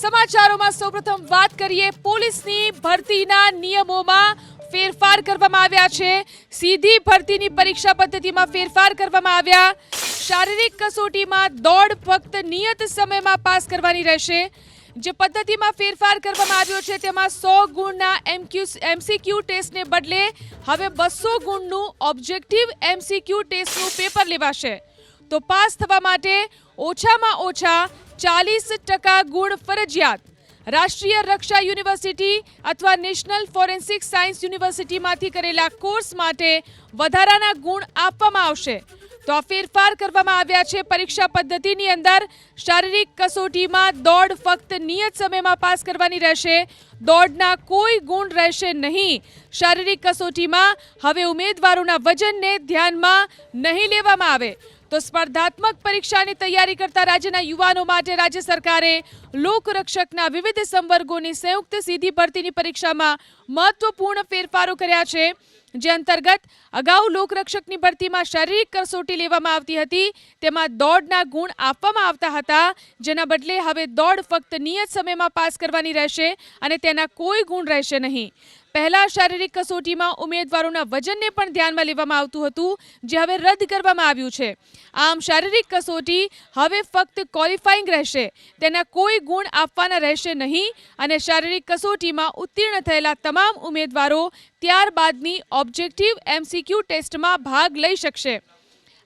સમાચારોમાં સૌપ્રથમ વાત કરીએ. પોલીસની ભરતીના નિયમોમાં ફેરફાર કરવામાં આવ્યા છે. સીધી ભરતીની પરીક્ષા પદ્ધતિમાં ફેરફાર કરવામાં આવ્યા. શારીરિક કસોટીમાં દોડ ફક્ત નિયત સમયમાં પાસ કરવાની રહેશે. જે પદ્ધતિમાં ફેરફાર કરવામાં આવ્યો છે, તેમાં સો ગુણના એમક્યુ, એમસીક્યુ ટેસ્ટને બદલે હવે બસો ગુણનું ઓબ્જેક્ટિવ એમસીક્યુ ટેસ્ટનું પેપર લેવાશે. તો પાસ થવા માટે ઓછામાં ઓછા ચાલીસ ટકા ગુણ ફરજિયાત. રાષ્ટ્રીય રક્ષા યુનિવર્સિટી અથવા નેશનલ ફોરેન્સિક સાયન્સ યુનિવર્સિટીમાંથી કરેલા કોર્સ માટે વધારાના ગુણ આપવામાં આવશે. તો આ ફેરફાર કરવામાં આવ્યા છે પરીક્ષા પદ્ધતિની અંદર. શારીરિક કસોટીમાં દોડ ફક્ત નિયત સમયમાં પાસ કરવાની રહેશે. દોડના કોઈ ગુણ રહેશે નહીં. શારીરિક કસોટીમાં હવે ઉમેદવારોના વજનને ધ્યાનમાં નહીં લેવામાં આવે. તો સ્પર્ધાત્મક પરીક્ષાની તૈયારી કરતા રાજ્યના યુવાનો માટે રાજ્ય સરકારે લોકરક્ષકના વિવિધ સંવર્ગોની સંયુક્ત સીધી ભરતીની પરીક્ષામાં મહત્વપૂર્ણ ફેરફારો કર્યા છે. જે અંતર્ગત અગાઉ લોકરક્ષકની ભરતીમાં શારીરિક કસોટી લેવામાં આવતી હતી, તેમાં દોડના ગુણ આપવામાં આવતા હતા, જેના બદલે હવે દોડ ફક્ત નિયત સમયમાં પાસ કરવાની રહેશે અને તેના કોઈ ગુણ રહેશે નહીં. પહેલા શારીરિક કસોટીમાં ઉમેદવારોના વજનને પણ ધ્યાનમાં લેવામાં આવતું હતું, જે હવે રદ કરવામાં આવ્યું છે. આમ શારીરિક કસોટી હવે ફક્ત ક્વોલિફાઈંગ રહેશે, તેના કોઈ ગુણ આપવાના રહેશે નહીં અને શારીરિક કસોટીમાં ઉત્તીર્ણ થયેલા તમામ ઉમેદવારો ત્યારબાદની ઓબ્જેક્ટિવ એમસીક્યુ ટેસ્ટમાં ભાગ લઈ શકશે.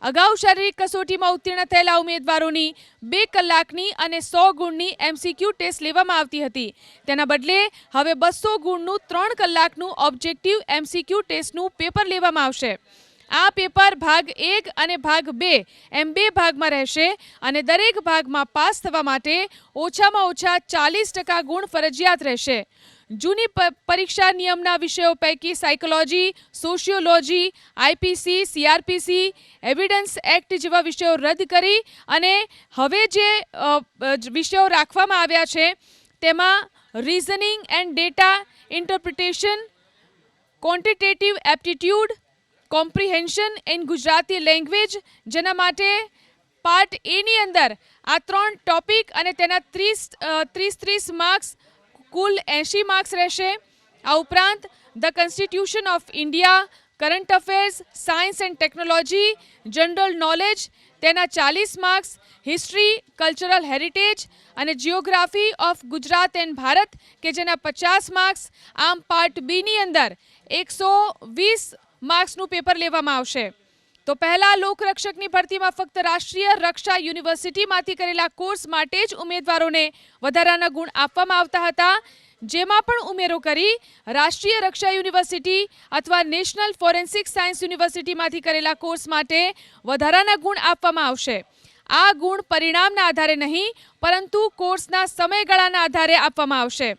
અગાઉ શારીરિક કસોટીમાં ઉત્તીર્ણ થયેલા ઉમેદવારોની બે કલાકની અને સો ગુણની એમસીક્યુ ટેસ્ટ લેવામાં આવતી હતી. તેના બદલે હવે બસો ગુણનું ત્રણ કલાકનું ઓબ્જેક્ટિવ એમસીક્યુ ટેસ્ટનું પેપર લેવામાં આવશે. આ પેપર ભાગ એક અને ભાગ બે એમ બે ભાગમાં રહેશે અને દરેક ભાગમાં પાસ થવા માટે ઓછામાં ઓછા ચાલીસ ટકા ગુણ ફરજિયાત રહેશે. જૂની પરીક્ષા નિયમના વિષયો પૈકી psychology, sociology IPC CrPC Evidence Act જેવા વિષયો રદ કરી અને હવે જ વિષયો રાખવામાં આવ્યા છે, તેમાં reasoning and data interpretation, quantitative aptitude, comprehension in Gujarati language, જેના માટે પાર્ટ એની અંદર આ ત્રણ ટોપિક અને તેના ત્રીસ ત્રીસ ત્રીસ માર્ક્સ કુલ એંશી માર્ક્સ રહેશે આ ઉપરાંત the constitution of India current affairs science and technology general knowledge તેના ચાલીસ માર્ક્સ હિસ્ટ્રી કલ્ચરલ હેરિટેજ અને geography of Gujarat and Bharat કે જેના પચાસ માર્ક્સ આમ પાર્ટ બીની અંદર એકસો વીસ માર્ક્સનું પેપર લેવામાં આવશે તો પહેલા લોકરક્ષકની ભરતીમાં ફક્ત રાષ્ટ્રીય રક્ષા યુનિવર્સિટીમાંથી કરેલા કોર્સ માટે જ ઉમેદવારોને વધારાના ગુણ આપવામાં આવતા હતા. જેમાં પણ ઉમેરો કરી રાષ્ટ્રીય રક્ષા યુનિવર્સિટી અથવા નેશનલ ફોરેન્સિક સાયન્સ યુનિવર્સિટીમાંથી કરેલા કોર્સ માટે વધારાના ગુણ આપવામાં આવશે. આ ગુણ પરિણામના આધારે નહીં, પરંતુ કોર્સના સમયગાળાના આધારે આપવામાં આવશે.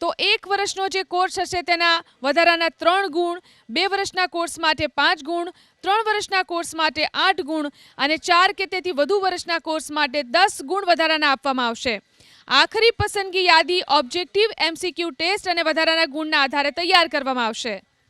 તો એક વર્ષનો જે કોર્સ હશે તેના વધારાના ત્રણ ગુણ, બે વર્ષના કોર્સ માટે પાંચ ગુણ, ત્રણ વર્ષના કોર્સ માટે આઠ ગુણ અને ચાર કે તેથી વધુ વર્ષના કોર્સ માટે દસ ગુણ વધારાના આપવામાં આવશે. આખરી પસંદગી યાદી ઓબ્જેક્ટિવ એમસીક્યુ ટેસ્ટ અને વધારાના ગુણના આધારે તૈયાર કરવામાં આવશે.